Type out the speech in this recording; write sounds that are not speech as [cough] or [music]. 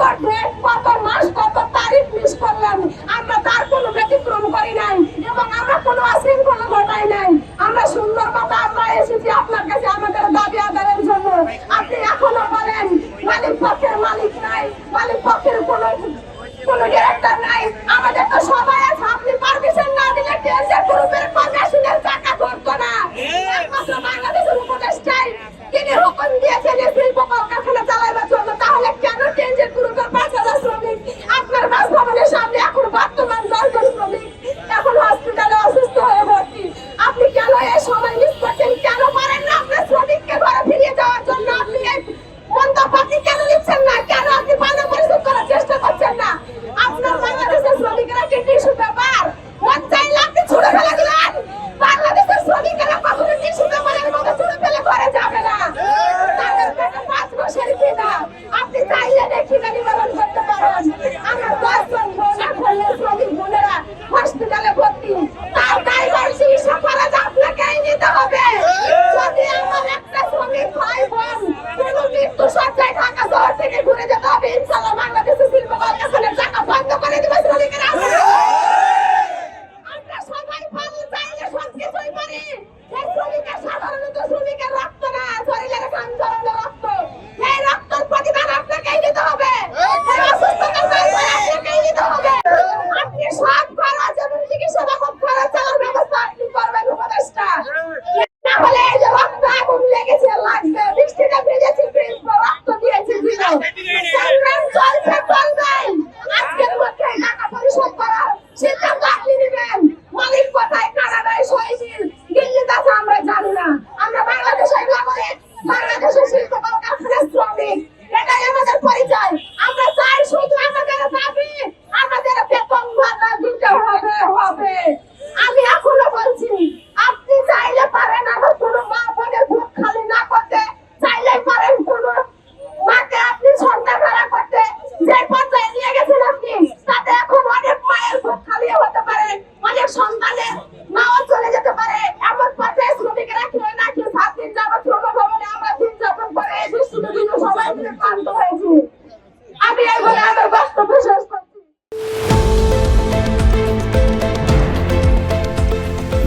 কত ডেট কত মাস কত তারিখ মিস করলাম। আমরা তার কোনো ব্যতিক্রম করি নাই এবং আমরা কোনো আশৃঙ্খলা ঘটাই নাই। আমরা সুন্দর কথা আমরা এসেছি আপনার কাছে আমাদের দাবি আদায়ের জন্য। আপনি এখনও বলেন, মালিক পক্ষের মালিক নাই, মালিক পক্ষের কোনো কোনো ডিরেক্টর নাই। আমাদের তো সবাই আছে, আপনি পারমিশন না দিলে কেসের গ্রুপের পারমিশনের Bakit ka 在 [laughs] 翻